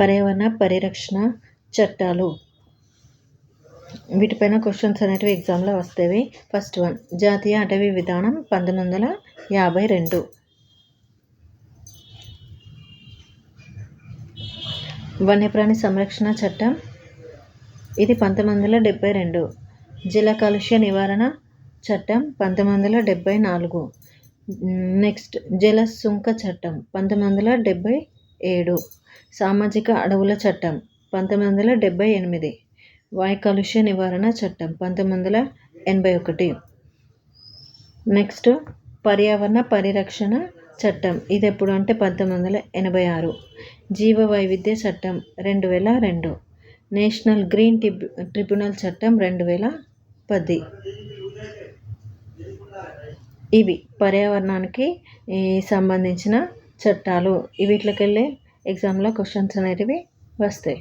పర్యావరణ పరిరక్షణ చట్టాలు. వీటిపైన క్వశ్చన్స్ అనేటివి ఎగ్జామ్లో వస్తాయి ఫస్ట్ వన్ జాతీయ అటవీ విధానం పంతొమ్మిది వందల యాభై రెండు. వన్యప్రాణి సంరక్షణ చట్టం ఇది పంతొమ్మిది వందల డెబ్బై రెండు. జల కాలుష్య నివారణ చట్టం పంతొమ్మిది వందల డెబ్బై నాలుగు. నెక్స్ట్ జల సుంక చట్టం పంతొమ్మిది వందల డెబ్బై ఏడు. సామాజిక అడవుల చట్టం పంతొమ్మిది వందల డెబ్బై ఎనిమిది. వాయు కాలుష్య నివారణ చట్టం పంతొమ్మిది వందల ఎనభై ఒకటి. నెక్స్ట్ పర్యావరణ పరిరక్షణ చట్టం ఇది ఎప్పుడు అంటే పంతొమ్మిది వందల ఎనభై ఆరు. జీవ వైవిధ్య చట్టం రెండు వేల రెండు. నేషనల్ గ్రీన్ ట్రిబ్ ట్రిబ్యునల్ చట్టం రెండు వేల పది. ఇవి పర్యావరణానికి సంబంధించిన చట్టాలు. వీటికి ఎగ్జామ్లో క్వశ్చన్స్ అనేటివి వస్తాయి.